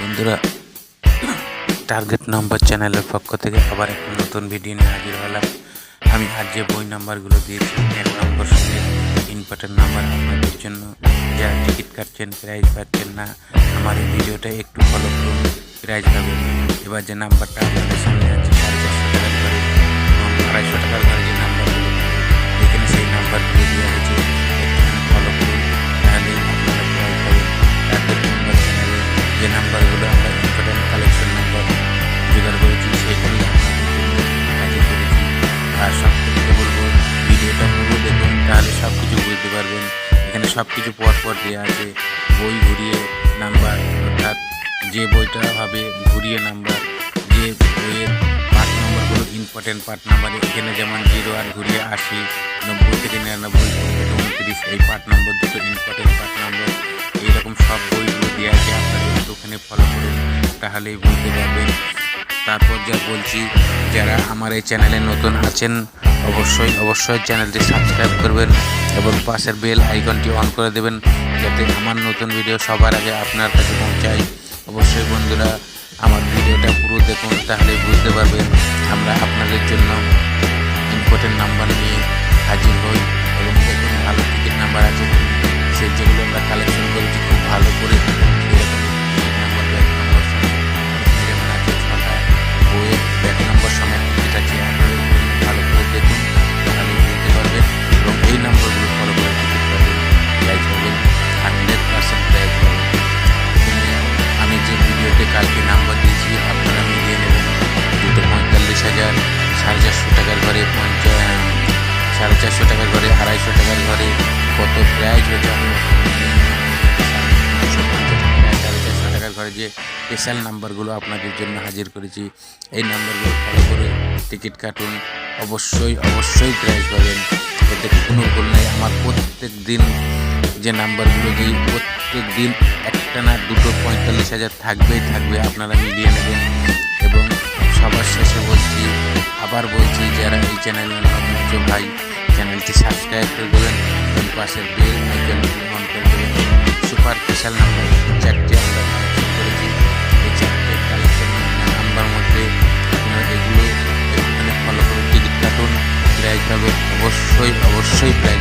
বন্ধুরা target number চ্যানেলের পক্ষ থেকে আবার একটা নতুন ভিডিও নিয়ে হাজির হলাম। আমি আজ যে বই নাম্বারগুলো দিয়েছি, এক নম্বর সঙ্গে ইম্পর্টেন্ট নাম্বার আপনাদের জন্য। যারা টিকিট কাটছেন প্রাইজ পাচ্ছেন না, আমার এই ভিডিওটা একটু ফলো করুন প্রাইজ পাবেন। এবার যে নাম্বারটা আপনাদের সামনে আছে সব কিছু পর পর দেওয়া আছে। বই ঘুরিয়ে নাম্বার, অর্থাৎ যে বইটা হবে ঘুরিয়ে নাম্বার, যে বইয়ের পার্ট নম্বরগুলো ইম্পর্টেন্ট পার্ট নাম্বার, এখানে যেমন জিরো আর ঘুরিয়ে আশি, নব্বই থেকে নিরানব্বই উনত্রিশ, এই পার্ট নম্বর দুটো ইম্পর্টেন্ট পার্ট নম্বর, এইরকম সব বইগুলো দেওয়া আছে। আপনারা একটুখানি ফলো করুন, তাহলেই বুঝতে পারবেন। তারপর যা বলছি, যারা আমার এই চ্যানেলে নতুন আছেন অবশ্যই অবশ্যই চ্যানেলটি সাবস্ক্রাইব করবেন এবং পাশের বেল আইকনটি অন করে দেবেন যাতে আমার নতুন ভিডিও সবার আগে আপনার কাছে পৌঁছায়। অবশ্যই বন্ধুরা, আমার ভিডিওটা পুরো দেখুন, তাহলে বুঝতে পারবেন আমরা আপনাদের জন্য ইম্পর্টেন্ট নাম্বার নিয়ে হাজির হই। টাকার ঘরে সাড়ে চারশো টাকার ঘরে আড়াইশো টাকার ঘরে কত প্রাইজ হয়েছে? সাড়ে চারশো টাকার ঘরে যে স্পেশাল নাম্বারগুলো আপনাদের জন্য হাজির করেছি। এই নাম্বারগুলো ফলো করে টিকিট কাটুন। অবশ্যই অবশ্যই প্রাইজ পাবেন। এতে কোনো ভুল নেই। আমার প্রত্যেক দিন যে নাম্বারগুলো দিই, প্রত্যেক দিন একটা না দুটো পঁয়তাল্লিশ হাজার থাকবেই থাকবে। আপনারা মিলিয়ে নেবেন। চ্যানেলের নাম হচ্ছে ভাই, চ্যানেলটি সাবস্ক্রাইব করে দেবেন। এবং পাশের বেল আইকনটি অন করে দেবেন। সুপার স্পেশাল নাম্বার চারটি আমরা কালেকশন করেছি। এই চারটে কালেকশন নাম্বার মধ্যে আপনারা এগুলো এখানে ফলো করে টিকিট কাটুন। প্রাইজ পাবেন অবশ্যই অবশ্যই প্রাইজ